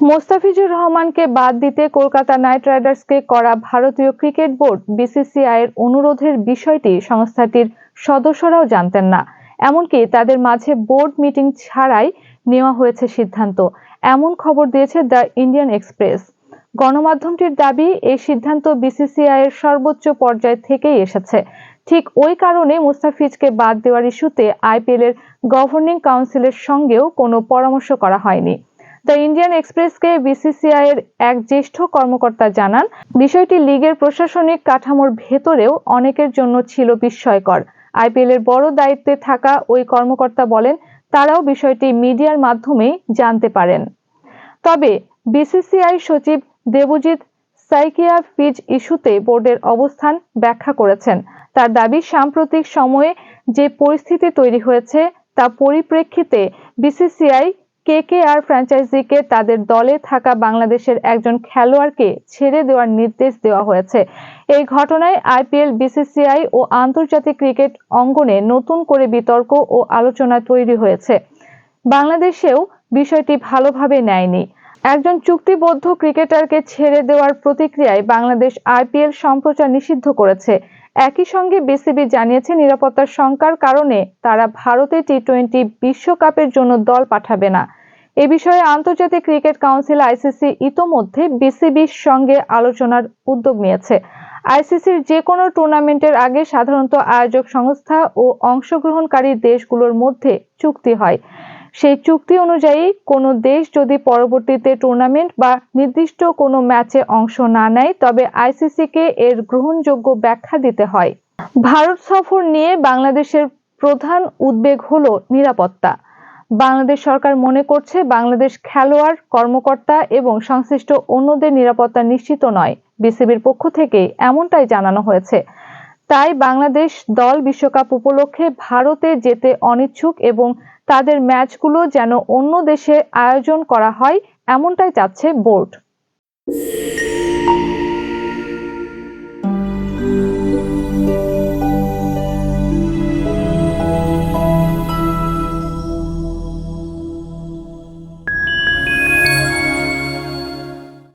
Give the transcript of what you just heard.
মোস্তাফিজুর রহমানকে বাদ দিতে কলকাতা নাইট রাইডার্সকে করা ভারতীয় ক্রিকেট বোর্ড বিসিসিআই এর অনুরোধের বিষয়টি সংস্থাটির সদস্যরাও জানতেন না। এমনকি তাদের মাঝে বোর্ড মিটিং ছাড়াই নেওয়া হয়েছে সিদ্ধান্ত। এমন খবর দিয়েছে দ্য ইন্ডিয়ান এক্সপ্রেস। গণমাধ্যমটির দাবি, এই সিদ্ধান্ত বিসিসিআই এর সর্বোচ্চ পর্যায় থেকেই এসেছে। ঠিক ওই কারণে মুস্তাফিজকে বাদ দেওয়ার ইস্যুতে আইপিএল এর গভর্নিং কাউন্সিলের সঙ্গেও কোনো পরামর্শ করা হয়নি। দ্য ইন্ডিয়ান এক্সপ্রেসকে বিসিসিআই এর এক জ্যেষ্ঠ কর্মকর্তা জানান, বিষয়টি লিগের প্রশাসনিক কাঠামোর ভেতরেও অনেকের জন্য ছিল বিস্ময়কর। আইপিএল এর বড় দায়িত্বে থাকা ওই কর্মকর্তা বলেন, তারাও বিষয়টি মিডিয়ার মাধ্যমেই জানতে পারেন। তবে বিসিসিআই সচিব দেবজিৎ সাইকিয়া ফিজ ইস্যুতে বোর্ডের অবস্থান ব্যাখ্যা করেছেন। তার দাবি, সাম্প্রতিক সময়ে যে পরিস্থিতি তৈরি হয়েছে, তা পরিপ্রেক্ষিতে বিসিসিআই কেকেআর ফ্র্যাঞ্চাইজিকে তাদের দলে থাকা বাংলাদেশের একজন খেলোয়াড়কে ছেড়ে দেওয়ার নির্দেশ দেওয়া হয়েছে। এই ঘটনায় আইপিএল, বিসিসিআই ও আন্তর্জাতিক ক্রিকেট অঙ্গনে নতুন করে বিতর্ক ও আলোচনা তৈরি হয়েছে। বাংলাদেশেও বিষয়টি ভালোভাবে নেয়নি। একজন চুক্তিবদ্ধ ক্রিকেটারকে ছেড়ে দেওয়ার প্রতিক্রিয়ায় বাংলাদেশ আইপিএল সম্প্রচার নিষিদ্ধ করেছে। একই সঙ্গে বিসিবি জানিয়েছে নিরাপত্তার শঙ্কার কারণে তারা ভারতে টি টোয়েন্টি বিশ্বকাপের জন্য দল পাঠাবে না। এ বিষয়ে আন্তর্জাতিক ক্রিকেট কাউন্সিল আইসিসি ইতোমধ্যে বিসিবির সঙ্গে আলোচনার উদ্যোগ নিয়েছে। আইসিসির যে কোনো টুর্নামেন্টের আগে সাধারণত আয়োজক সংস্থা ও অংশগ্রহণকারী দেশগুলোর মধ্যে চুক্তি হয়। সেই চুক্তি অনুযায়ী কোনো দেশ যদি পরবর্তীতে টুর্নামেন্ট বা নির্দিষ্ট কোনো ম্যাচে অংশ না নেয়, তবে আইসিসিকে এর গ্রহণযোগ্য ব্যাখ্যা দিতে হয়। ভারত সফর নিয়ে বাংলাদেশের প্রধান উদ্বেগ হলো নিরাপত্তা। বাংলাদেশ সরকার মনে করছে বাংলাদেশ খেলোয়াড়, কর্মকর্তা এবং সংশ্লিষ্ট অন্যদের নিরাপত্তা নিশ্চিত নয়। বিসিবির পক্ষ থেকে এমনটাই জানানো হয়েছে। তাই বাংলাদেশ দল বিশ্বকাপ উপলক্ষে ভারতে যেতে অনিচ্ছুক এবং তাদের ম্যাচগুলো যেন অন্য দেশে আয়োজন করা হয়, এমনটাই চাচ্ছে বোর্ড।